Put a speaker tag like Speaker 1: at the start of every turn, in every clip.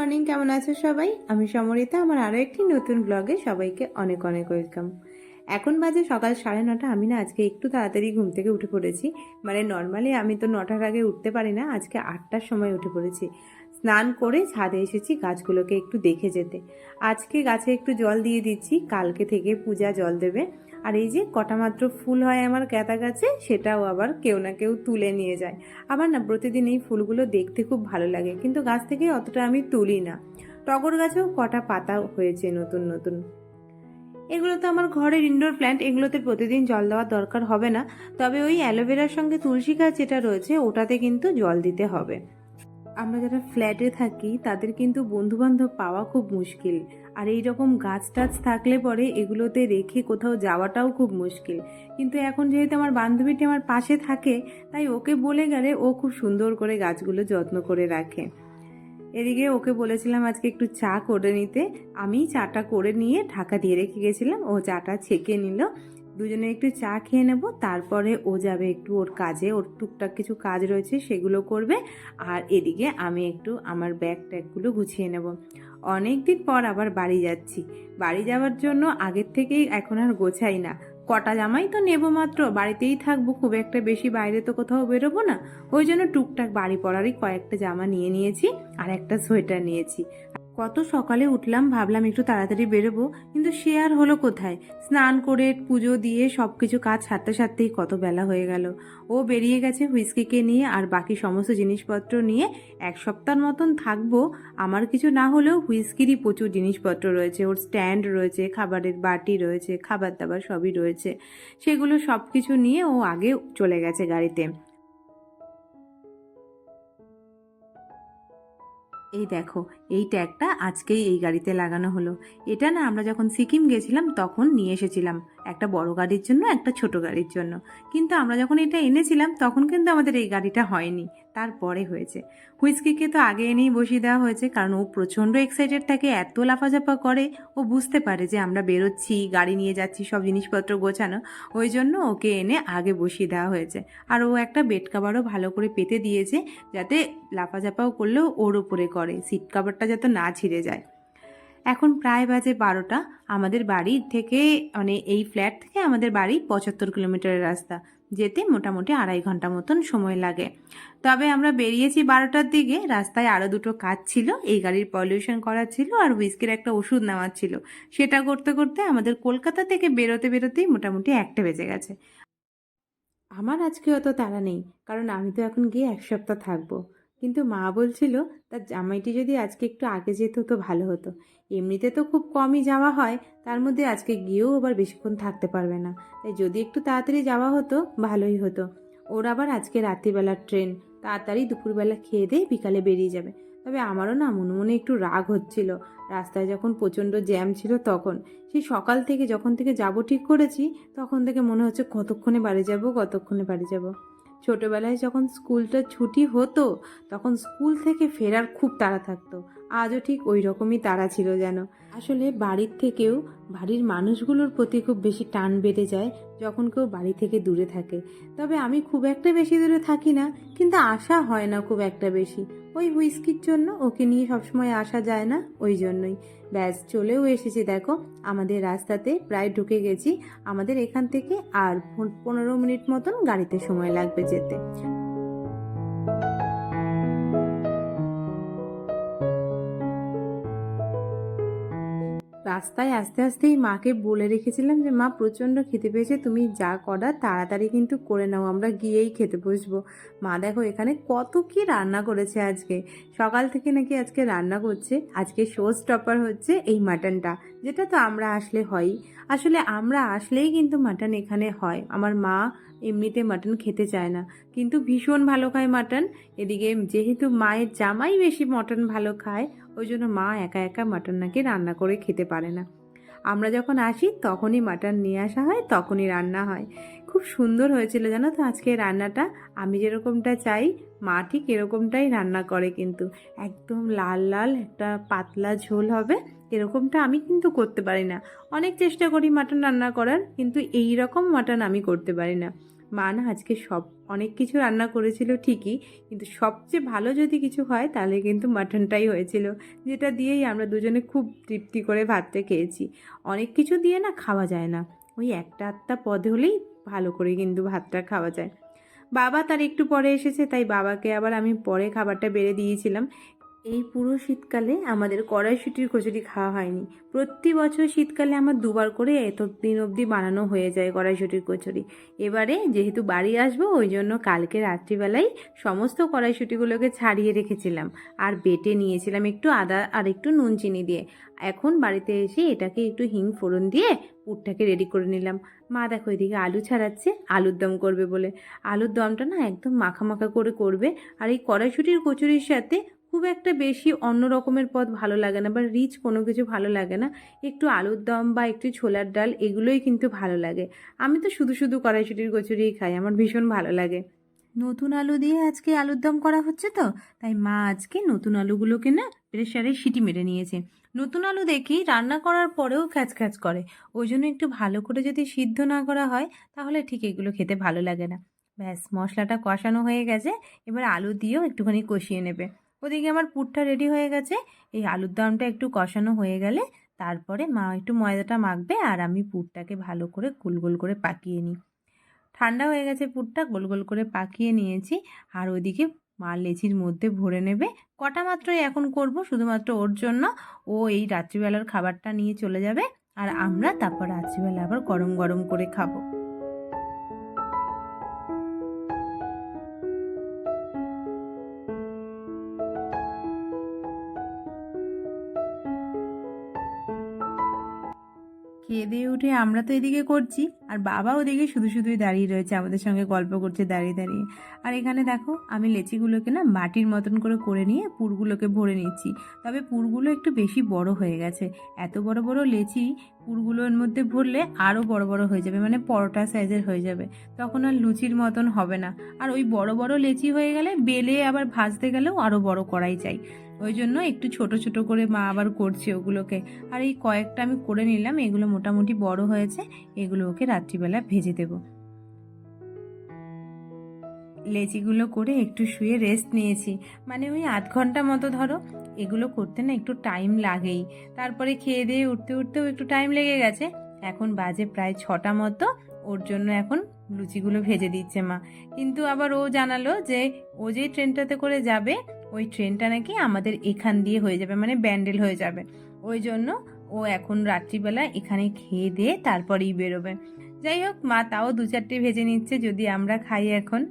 Speaker 1: Morning কেমন আছো সবাই? আমি সমরিতা, আমার আরও একটি নতুন ব্লগে সবাইকে অনেক অনেক ওয়েলকাম এখন বাজে সকাল সাড়ে নটা, আমি না আজকে একটু তাড়াতাড়ি ঘুম থেকে উঠে পড়েছি। মানে নর্মালি আমি তো নটার আগে উঠতে পারি না, আজকে আটটার সময় উঠে পড়েছি। স্নান করে ছাদে এসেছি গাছগুলোকে একটু দেখে যেতে। আজকে গাছে একটু জল দিয়ে দিচ্ছি, কালকে থেকে পূজা জল দেবে। আর এই যে কটা মাত্র ফুল হয় আমার ক্যাতা গাছে, সেটাও আবার কেউ না কেউ তুলে নিয়ে যায়। আবার না, প্রতিদিন এই ফুলগুলো দেখতে খুব ভালো লাগে, কিন্তু গাছ থেকে অতটা আমি তুলি না। টগর গাছেও কটা পাতা হয়েছে নতুন নতুন। এগুলো তো আমার ঘরের ইনডোর প্ল্যান্ট এগুলোতে প্রতিদিন জল দেওয়ার দরকার হবে না। তবে ওই অ্যালোভেরার সঙ্গে তুলসী গাছ যেটা রয়েছে, ওটাতে কিন্তু জল দিতে হবে। আমরা যারা ফ্ল্যাটে থাকি, তাদের কিন্তু বন্ধুবান্ধব পাওয়া খুব মুশকিল। আর এই রকম গাছ টাছ থাকলে পরে এগুলোতে রেখে কোথাও যাওয়াটাও খুব মুশকিল। কিন্তু এখন যেহেতু আমার বান্ধবীটি আমার পাশে থাকে, তাই ওকে বলে গেলে ও খুব সুন্দর করে গাছগুলো যত্ন করে রাখে। এদিকে ওকে বলেছিলাম আজকে একটু চা করে নিতে। আমি চাটা করে নিয়ে ঢাকা দিয়ে রেখে গেছিলাম। ও চাটা ছেঁকে নিল। দুজনে একটু চা খেয়ে নেব, তারপরে ও যাবে একটু ওর কাজে। ওর টুকটাক কিছু কাজ রয়েছে, সেগুলো করবে। আর এদিকে আমি একটু আমার ব্যাগ ট্যাগগুলো গুছিয়ে নেব। অনেক দিন পর আবার বাড়ি যাচ্ছি। বাড়ি যাওয়ার জন্য আগের থেকেই এখন আর গোছাই না। কটা জামাই তো নেব মাত্র, বাড়িতেই থাকব, খুব একটা বেশি বাইরে তো কোথাও বেরোবো না। ওই জন্য টুকটাক বাড়ি পড়ারই কয়েকটা জামা নিয়ে নিয়েছি আর একটা সোয়েটার নিয়েছি। কত সকালে উঠলাম, ভাবলাম একটু তাড়াতাড়ি বেরোবো, কিন্তু সে আর হলো কোথায়? স্নান করে, পুজো দিয়ে সব কিছু কাজ সারতে সারতেই কত বেলা হয়ে গেল। ও বেরিয়ে গেছে হুইস্কিকে নিয়ে আর বাকি সমস্ত জিনিসপত্র নিয়ে এক সপ্তাহের মতন থাকব। আমার কিছু না হলেও হুইস্কিরই প্রচুর জিনিসপত্র রয়েছে, ওর স্ট্যান্ড রয়েছে, খাবারের বাটি রয়েছে, খাবার দাবার সবই রয়েছে। সেগুলো সব কিছু নিয়ে ও আগে চলে গেছে গাড়িতে। এই দেখো, এই ট্যাগটা আজকেই এই গাড়িতে লাগানো হলো। এটা না আমরা যখন সিকিম গেছিলাম তখন নিয়ে এসেছিলাম, একটা বড় গাড়ির জন্য, একটা ছোট গাড়ির জন্য। কিন্তু আমরা যখন এটা এনেছিলাম তখন কিন্তু আমাদের এই গাড়িটা হয়নি। তারপরে হয়েছে। হুইস্কিকে তো আগে এনেই বসিয়ে দেওয়া হয়েছে, কারণ ও প্রচণ্ড এক্সাইটেড থাকে, এত লাফাঝাফা করে, ও বুঝতে পারে যে আমরা বেরোচ্ছি, গাড়ি নিয়ে যাচ্ছি, সব জিনিসপত্র গোছানো, ওই জন্য ওকে এনে আগে বসিয়ে দেওয়া হয়েছে। আর ও একটা বেড কাভারও ভালো করে পেতে দিয়েছে, যাতে লাফাঝাপাও করলেও ওর উপরে করে সিট কাভারটা যাতে না ছিঁড়ে যায়। এখন প্রায় বাজে বারোটা, আমাদের বাড়ি থেকে মানে এই ফ্ল্যাট থেকে আমাদের বাড়ি পঁচাত্তর কিলোমিটারের রাস্তা। যেতে মোটামুটি আড়াই ঘণ্টা মতন সময় লাগে। তবে আমরা বেরিয়েছি বারোটার দিকে, রাস্তায় আরও দুটো কাজ ছিল, এই গাড়ির পলিউশন করা ছিল আর হুইস্কির একটা ওষুধ নেওয়ার ছিল। সেটা করতে করতে আমাদের কলকাতা থেকে বেরোতে বেরোতেই মোটামুটি একটা বেজে গেছে। আমার আজকে অত তাড়া নেই, কারণ আমি তো এখন গিয়ে এক সপ্তাহ থাকব। কিন্তু মা বলছিল, তার জামাইটি যদি আজকে একটু আগে যেত তো ভালো হতো। এমনিতে তো খুব কমই যাওয়া হয়, তার মধ্যে আজকে গিয়েও আবার বেশিক্ষণ থাকতে পারবে না। তাই যদি একটু তাড়াতাড়ি যাওয়া হতো, ভালোই হতো। ওর আবার আজকে রাত্রিবেলার ট্রেন। তাড়াতাড়ি দুপুরবেলা খেয়ে দিয়ে বিকালে বেরিয়ে যাবে। তবে আমারও না মনে মনে একটু রাগ হচ্ছিল। রাস্তায় যখন প্রচণ্ড জ্যাম ছিল তখন, সেই সকাল থেকে যখন থেকে যাব ঠিক করেছি, তখন থেকে মনে হচ্ছে কতক্ষণে বাড়ি যাব, কতক্ষণে বাড়ি যাব। ছোটবেলায় যখন স্কুলটা ছুটি হতো, তখন স্কুল থেকে ফেরার খুব তাড়া থাকতো। আজও ঠিক ওই রকমই তাড়া ছিল যেন। আসলে বাড়ির থেকেও বাড়ির মানুষগুলোর প্রতি খুব বেশি টান বেড়ে যায় যখন কেউ বাড়ি থেকে দূরে থাকে। তবে আমি খুব একটা বেশি দূরে থাকি না, কিন্তু আসা হয় না খুব একটা বেশি। ওই হুইস্কির জন্য ওকে নিয়ে সবসময় আসা যায় না, ওই জন্যই। ব্যাস, চলেও এসেছি দেখো। আমাদের রাস্তাতে প্রায় ঢুকে গেছি। আমাদের এখান থেকে আর পনেরো মিনিট মতন গাড়িতে সময় লাগবে যেতে। রাস্তায় আস্তে আস্তেই মাকে বলে রেখেছিলাম যে, মা, প্রচণ্ড খেতে পেয়েছে, তুমি যা করা তাড়াতাড়ি কিন্তু করে নাও, আমরা গিয়েই খেতে বসবো। মা, দেখো, এখানে কত কি রান্না করেছে আজকে। সকাল থেকে নাকি আজকে রান্না করছে। আজকে শো স্টপার হচ্ছে এই মাটনটা। যেটা তো আমরা আসলে হয়ই আসলে আমরা আসলেই কিন্তু মাটন এখানে হয়। আমার মা এমনিতে মাটন খেতে চায় না। কিন্তু ভীষণ ভালো খায় মাটন। এদিকে যেহেতু মায়ের জামাই বেশি মটন ভালো খায় ওই জন্য মা একা একা মাটন নাকি রান্না করে খেতে পারে না। আমরা যখন আসি, তখনই মাটন নিয়ে আসা হয়, তখনই রান্না হয়। খুব সুন্দর হয়েছিল জানো তো আজকে রান্নাটা। আমি যেরকমটা চাই, মা ঠিক এরকমটাই রান্না করে কিন্তু। একদম লাল লাল একটা পাতলা ঝোল হবে। এরকমটা আমি কিন্তু করতে পারি না। অনেক চেষ্টা করি মাটন রান্না করার, কিন্তু এই রকম মাটন আমি করতে পারি না। মা না আজকে সব, অনেক কিছু রান্না করেছিল ঠিকই, কিন্তু সবচেয়ে ভালো যদি কিছু হয়, তাহলে কিন্তু মাটনটাই হয়েছিল। যেটা দিয়েই আমরা দুজনে খুব তৃপ্তি করে ভাতটা খেয়েছি। অনেক কিছু দিয়ে না খাওয়া যায় না। ওই একটা আধটা পদ হলেই ভালো করে কিন্তু ভাতটা খাওয়া যায়। বাবা তার একটু পরে এসেছে, তাই বাবাকে আবার আমি পরে খাবারটা বেড়ে দিয়েছিলাম। এই পুরো শীতকালে আমাদের কড়াইশুটির কচুরি খাওয়া হয়নি। প্রতি বছর শীতকালে আমার দুবার করে এতদিন অবধি বানানো হয়ে যায় কড়াইশুটির কচুরি। এবারে যেহেতু বাড়ি আসব, ওই জন্য কালকে রাত্রিবেলায় সমস্ত কড়াইশুটিগুলোকে ছাড়িয়ে রেখেছিলাম আর বেটে নিয়েছিলাম একটু আদা আর একটু নুন চিনি দিয়ে। এখন বাড়িতে এসে এটাকে একটু হিং ফোড়ন দিয়ে পুরটাকে রেডি করে নিলাম। মা দেখো এদিকে আলু ছাড়াচ্ছে, আলুর দম করবে বলে। আলুর দমটা না একদম মাখা মাখা করে করবে। আর এই কড়াইশুটির কচুরির সাথে খুব একটা বেশি অন্য রকমের পদ ভালো লাগে না বা রিচ কোনো কিছু ভালো লাগে না। একটু আলুর দম বা একটু ছোলার ডাল এগুলোই কিন্তু ভালো লাগে। আমি তো শুধু শুধু কড়াইশুটির কচুরিই খাই, আমার ভীষণ ভালো লাগে। নতুন আলু দিয়ে আজকে আলুর দম করা হচ্ছে তো, তাই মা আজকে নতুন আলুগুলোকে না প্রেশারে সিটি মেরে নিয়েছে। নতুন আলু দেখি রান্না করার পরেও খ্যাচ খ্যাচ করে। ওই জন্য একটু ভালো করে যদি সিদ্ধ না করা হয়, তাহলে ঠিক এগুলো খেতে ভালো লাগে না। ব্যাস, মশলাটা কষানো হয়ে গেছে, এবার আলু দিয়েও একটুখানি কষিয়ে নেবে। ওদিকে আমার পুরটা রেডি হয়ে গেছে। এই আলুর দমটা একটু কষানো হয়ে গেলে তারপরে মা একটু ময়দাটা মাখবে আর আমি পুরটাকে ভালো করে গোল গোল করে পাকিয়ে নিই। ঠান্ডা হয়ে গেছে পুরটা, গোল গোল করে পাকিয়ে নিয়েছি আর ওইদিকে মা লেচির মধ্যে ভরে নেবে। কটা মাত্রই এখন করব, শুধুমাত্র ওর জন্য। ও এই রাত্রিবেলার খাবারটা নিয়ে চলে যাবে আর আমরা তারপর রাত্রিবেলা আবার গরম গরম করে খাব। খেয়ে দিয়ে উঠে আমরা তো এদিকে করছি, আর বাবা ওদিকে শুধু শুধুই দাঁড়িয়ে রয়েছে, আমাদের সঙ্গে গল্প করছে দাঁড়িয়ে দাঁড়িয়ে। আর এখানে দেখো, আমি লেচিগুলোকে না মাটির মতন করে করে নিয়ে পুরগুলোকে ভরে নিচ্ছি। তবে পুরগুলো একটু বেশি বড় হয়ে গেছে। এত বড় বড় লেচি পুরগুলোর মধ্যে ভরলে আরও বড় বড় হয়ে যাবে মানে পরোটা সাইজের হয়ে যাবে। তখন আর লুচির মতন হবে না। আর ওই বড় বড় লেচি হয়ে গেলে বেলে আবার ভাজতে গেলেও আরও বড় করাই চাই। ওই জন্য একটু ছোট ছোট করে মা আবার করছে ওগুলোকে। আর এই কয়েকটা আমি করে নিলাম, এগুলো মোটামুটি বড় হয়েছে, এগুলো ওকে রাত্রিবেলা ভেজে দেব। লেচিগুলো করে একটু শুয়ে রেস্ট নিয়েছি। মানে ওই আধ ঘণ্টা মতো ধরো, এগুলো করতে না একটু টাইম লাগেই। তারপরে খেয়ে দিয়ে উঠতে উঠতেও একটু টাইম লেগে গেছে। এখন বাজে প্রায় ছটা মতো, ওর জন্য এখন লুচিগুলো ভেজে দিচ্ছে মা। কিন্তু আবার ও জানালো যে ও যে ট্রেনটাতে করে যাবে ওই ট্রেনটা নাকি আমাদের এখান দিয়ে হয়ে যাবে মানে ব্যান্ডেল হয়ে যাবে। ওই জন্য ও এখন রাত্রিবেলা এখানে খেয়ে দিয়ে তারপরেই বেরোবে। যাই হোক, মা তাও দু চারটে ভেজে নিচ্ছে, যদি আমরা খাই এখন।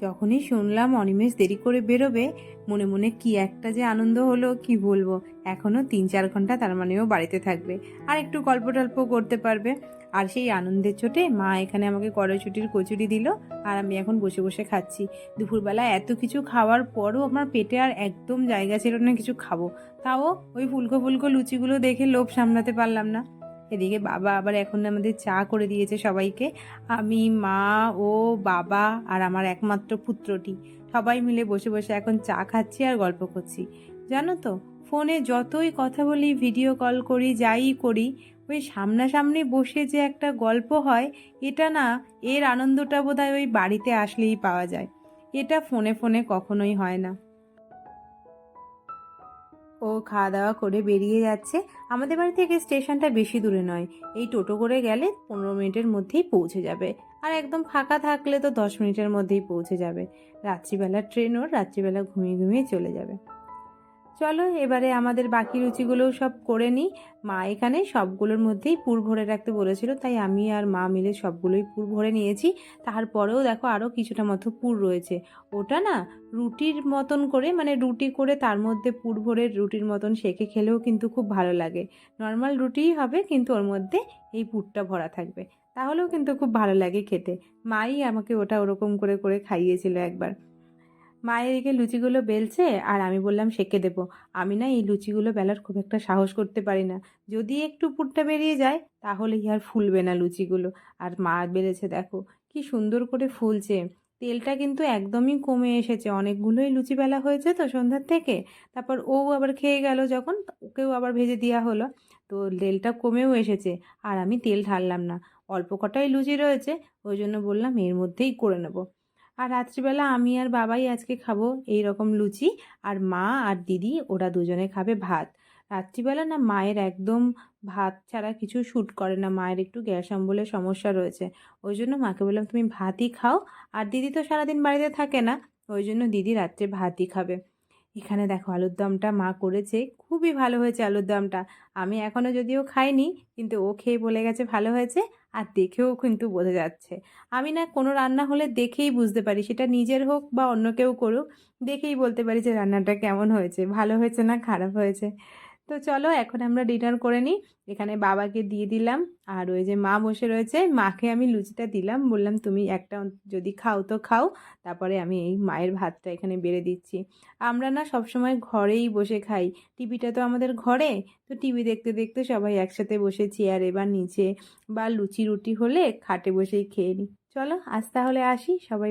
Speaker 1: যখনই শুনলাম অনিমেষ দেরি করে বেরোবে, মনে মনে কি একটা যে আনন্দ হলো, কি বলব? এখনও তিন চার ঘণ্টা তার মানেও বাড়িতে থাকবে। আর একটু গল্প টল্প করতে পারবে। আর সেই আনন্দের চোটে মা এখানে আমাকে কড়াইশুটির কচুরি দিল আর আমি এখন বসে বসে খাচ্ছি। দুপুরবেলা এত কিছু খাওয়ার পরও আমার পেটে আর একদম জায়গা ছিল না কিছু খাব। তাও ওই ফুলকো ফুলকো লুচিগুলো দেখে লোভ সামলাতে পারলাম না। এদিকে বাবা আবার এখন আমাদের চা করে দিয়েছে সবাইকে। আমি, মা, ও, বাবা আর আমার একমাত্র পুত্রটি। সবাই মিলে বসে বসে এখন চা খাচ্ছি আর গল্প করছি। জানো তো, ফোনে যতই কথা বলি, ভিডিও কল করি, যাই করি ওই সামনাসামনি বসে যে একটা গল্প হয়, এটা না এর আনন্দটা বোধহয় ওই বাড়িতে আসলেই পাওয়া যায়। এটা ফোনে ফোনে কখনোই হয় না। ও খাওয়া দাওয়া করে বেরিয়ে যাচ্ছে। আমাদের বাড়ি থেকে স্টেশনটা বেশি দূরে নয়। এই টোটো করে গেলে পনেরো মিনিটের মধ্যেই পৌঁছে যাবে। আর একদম ফাঁকা থাকলে তো দশ মিনিটের মধ্যেই পৌঁছে যাবে। রাত্রিবেলার ট্রেন ওর রাত্রিবেলা ঘুমিয়ে ঘুমিয়ে চলে যাবে। চলো এবারে আমাদের বাকি রুচিগুলোও সব করে নিই। মা এখানে সবগুলোর মধ্যেই পুর ভরে রাখতে বলেছিল, তাই আমি আর মা মিলে সবগুলোই পুর ভরে নিয়েছি। তারপরেও দেখো আরও কিছুটা মতো পুর রয়েছে। ওটা না রুটির মতন করে মানে রুটি করে তার মধ্যে পুর ভরে রুটির মতন সেকে খেলেও কিন্তু খুব ভালো লাগে। নর্মাল রুটিই হবে, কিন্তু ওর মধ্যে এই পুরটা ভরা থাকবে। তাহলেও কিন্তু খুব ভালো লাগে খেতে। মাই আমাকে ওটা ওরকম করে করে খাইয়েছিল একবার। মায়ের এদিকে লুচিগুলো বেলছে আর আমি বললাম, সেকে দেবো। আমি না এই লুচিগুলো বেলার খুব একটা সাহস করতে পারি না। যদি একটু পুরটা বেরিয়ে যায় তাহলে আর ফুলবে না লুচিগুলো। আর মা বেড়েছে দেখো, কি সুন্দর করে ফুলছে। তেলটা কিন্তু একদমই কমে এসেছে। অনেকগুলোই লুচি বেলা হয়েছে তো সন্ধ্যার থেকে। তারপর ও আবার খেয়ে গেল যখন, ওকেও আবার ভেজে দেওয়া হলো। তো তো তেলটা কমেও এসেছে আর আমি তেল ঢাললাম না। অল্প কটাই লুচি রয়েছে, ওই জন্য বললাম এর মধ্যেই করে নেব। আর রাত্রিবেলা আমি আর বাবাই আজকে খাব এই রকম লুচি আর মা আর দিদি ওরা দুজনে খাবে ভাত। রাত্রিবেলা না মায়ের একদম ভাত ছাড়া কিছু শ্যুট করে না, মায়ের একটু গ্যাস অম্বলের সমস্যা রয়েছে। ওই জন্য মাকে বললাম, তুমি ভাতই খাও। আর দিদি তো সারাদিন বাড়িতে থাকে না, ওই জন্য দিদি রাত্রে ভাতই খাবে। এখানে দেখো আলুর দমটা মা করেছে, খুবই ভালো হয়েছে আলুর দমটা। আমি এখনও যদিও খাইনি, কিন্তু ও খেয়ে বলে গেছে ভালো হয়েছে আর দেখেও কিন্তু বোঝা যাচ্ছে। আমি না কোনো রান্না হলে দেখেই বুঝতে পারি, সেটা নিজের হোক বা অন্য কেউ করুক, দেখেই বলতে পারি যে রান্নাটা কেমন হয়েছে, ভালো হয়েছে না খারাপ হয়েছে। তো চলো এখন আমরা ডিনার করে নিই। এখানে বাবাকে দিয়ে দিলাম। আর ওই যে মা বসে রয়েছে, মাকে আমি লুচিটা দিলাম। বললাম, তুমি একটা যদি খাও তো খাও। তারপরে আমি এই মায়ের ভাতটা এখানে বেড়ে দিচ্ছি। আমরা না সবসময় ঘরেই বসে খাই। টিভিটা তো আমাদের ঘরে। তো টিভি দেখতে দেখতে সবাই একসাথে বসে চেয়ারে বা নিচে বা লুচি রুটি হলে খাটে বসেই খেয়ে নিই। চলো, আজ তাহলে আসি। সবাই